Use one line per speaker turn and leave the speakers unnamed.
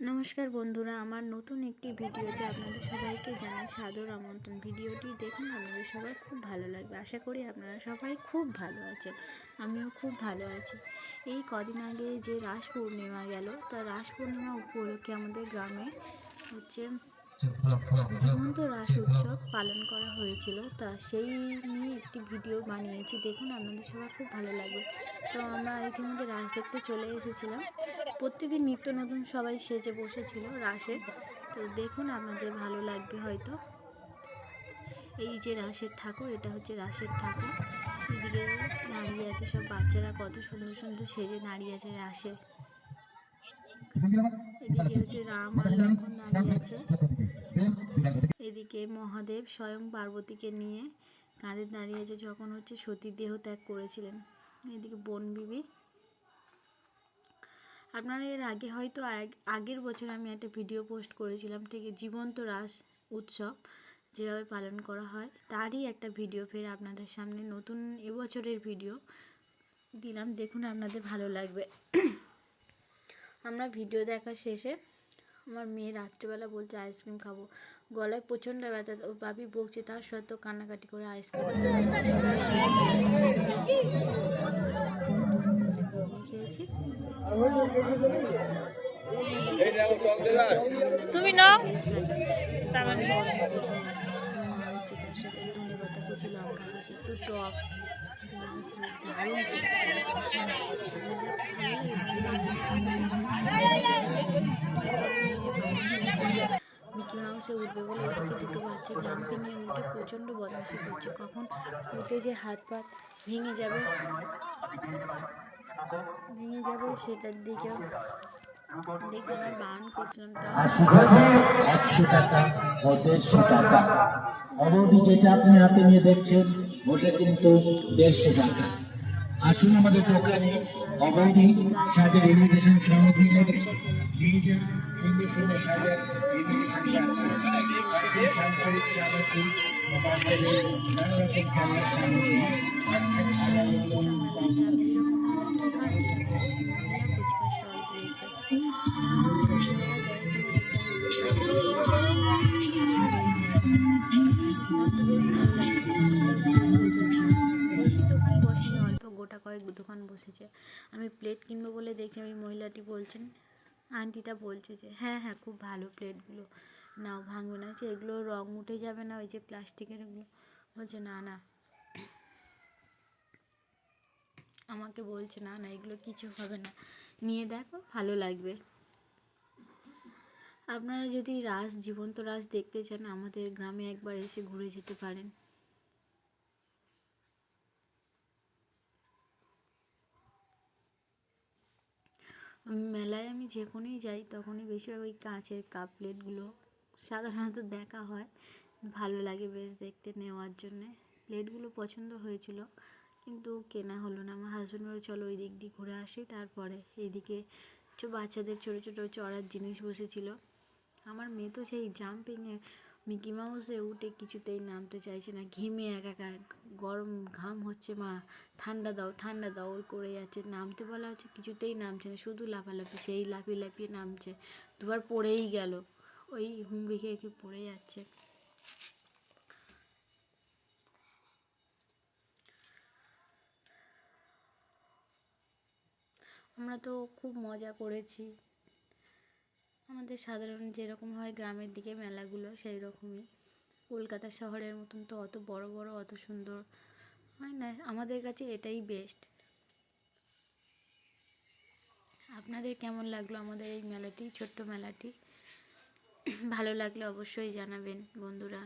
নমস্কার বন্ধুরা, আমার নতুন একটি ভিডিওতে আপনাদের সবাইকে জানাই সাদর আমন্ত্রণ। ভিডিওটি দেখুন, আপনাদের সবাই খুব ভালো লাগবে। আশা করি আপনারা সবাই খুব ভালো আছেন, আমিও খুব ভালো আছি। এই কদিন আগে যে রাস পূর্ণিমা গেল, তা রাস পূর্ণিমা উপলক্ষে আমাদের গ্রামে হচ্ছে জীবন্ত রাস উৎসব পালন করা হয়েছিল। তা সেই নিয়ে একটি ভিডিও বানিয়েছি। দেখুন আপনাদের সবার খুব ভালো লাগবে তো আমরা ইতিমধ্যে রাস দেখতে চলে এসেছিলাম। প্রত্যেকদিন নিত্য নতুন সবাই সেজে বসেছিল রাসে। তো দেখুন আপনাদের ভালো লাগবে হয়তো। এই যে রাসের ঠাকুর এটা হচ্ছে রাসের ঠাকুর। এদিকে দাঁড়িয়ে আছে সব বাচ্চারা। কত সুন্দর সুন্দর সেজে দাঁড়িয়ে আছে রাসে। এদিকে হচ্ছে রাম আর লক্ষ্মণ দাঁড়িয়ে আছে। এদিকে মহাদেব স্বয়ং পার্বতীকে নিয়ে কাঁধে দাঁড়িয়ে আছে যখন হচ্ছে সতী দেহ ত্যাগ করেছিলেন। এদিকে বন বিবি। আপনারা এর আগে হয়তো আগ- আগের বছর আমি একটা ভিডিও পোস্ট করেছিলাম ঠিক জীবন্ত রাস উৎসব যেভাবে পালন করা হয় তারই একটা ভিডিও ফের আপনাদের সামনে নতুন এবছরের ভিডিও দিলাম। দেখুন আপনাদের ভালো লাগবে। আমরা ভিডিও দেখা শেষে আমার মেয়ে রাত্রিবেলা বলছে আইসক্রিম খাব। গলায় প্রচণ্ড ব্যথা ও বাবি বকছে তার সত্ত্বেও কান্নাকাটি করে আইসক্রিম খেয়েছি।
তুমি নাও।
মাউসে উঠবে বলে এদিকে দুটো বাচ্চা জাম্পে নিয়ে উঠে প্রচণ্ড বদমাশি করছে। কখন উঠে যে হাত পা ভেঙে যাবে ভেঙে যাবে সেটার দিকেও দেখছি আমরা বারণ করছিলাম তা
একশো টাকা ও দেড়শো টাকা। অবধি যেটা আপনি হাতে নিয়ে দেখছেন ওটা কিন্তু দেড়শো টাকা। আসুন আমাদের দোকানে অবৈধী সাজের ইমিগ্রেশন সামগ্রী নিয়ে। সুন্দর সুন্দর সাজের
ইমিগ্রেশন আমি প্লেট কিনবো বলে দেখছি, ওই মহিলাটি বলছেন, আন্টিটা বলছে যে হ্যাঁ হ্যাঁ খুব ভালো প্লেটগুলো নাও, ভাঙবে না। যে এগুলো রং উঠে যাবে না, ওই যে প্লাস্টিকের এগুলো। বলছে, না না। আমাকে বলছে, না না, এগুলো কিছু হবে না। নিয়ে দেখো, ভালো লাগবে। আপনারা যদি রাস, জীবন্ত রাস দেখতে চান, আমাদের গ্রামে একবার এসে ঘুরে যেতে পারেন। মেলায় আমি যখনই যাই তখনই বেশিরভাগ ওই কাঁচের কাপ প্লেটগুলো সাধারণত দেখা হয়। ভালো লাগে বেশ দেখতে নেওয়ার জন্যে। প্লেটগুলো পছন্দ হয়েছিল, কিন্তু কেনা হলো না। আমার হাজব্যান্ড বলে চলো ওই দিক দিয়ে ঘুরে আসি। তারপরে এইদিকে বাচ্চাদের ছোটো ছোটো চড়ার জিনিস বসেছিল। আমার মেয়ে তো সেই জাম্পিংয়ে মিকি মাউসে উঠে কিছুতেই নামতে চাইছে না। ঘেমে একাকার গরম ঘাম হচ্ছে, মা। ঠান্ডা দাও ঠান্ডা দাও, ওই করে যাচ্ছে। নামতে বলা হচ্ছে, কিছুতেই নামছে না। শুধু লাফালাফি, সেই লাফিয়ে লাফিয়ে নামছে। দুবার পড়েই গেল। ওই হুমড়ি খেয়ে খেয়ে পড়ে যাচ্ছে। আমরা তো খুব মজা করেছি। আমাদের সাধারণ যেরকম হয় গ্রামের দিকে মেলাগুলো সেই রকমই কলকাতা শহরের মতন তো অত বড় বড়, অত সুন্দর হয় না। আমাদের কাছে এটাই বেস্ট আপনাদের কেমন লাগল আমাদের এই মেলাটি, ছোট্ট মেলাটি? ভালো লাগলে অবশ্যই জানাবেন বন্ধুরা।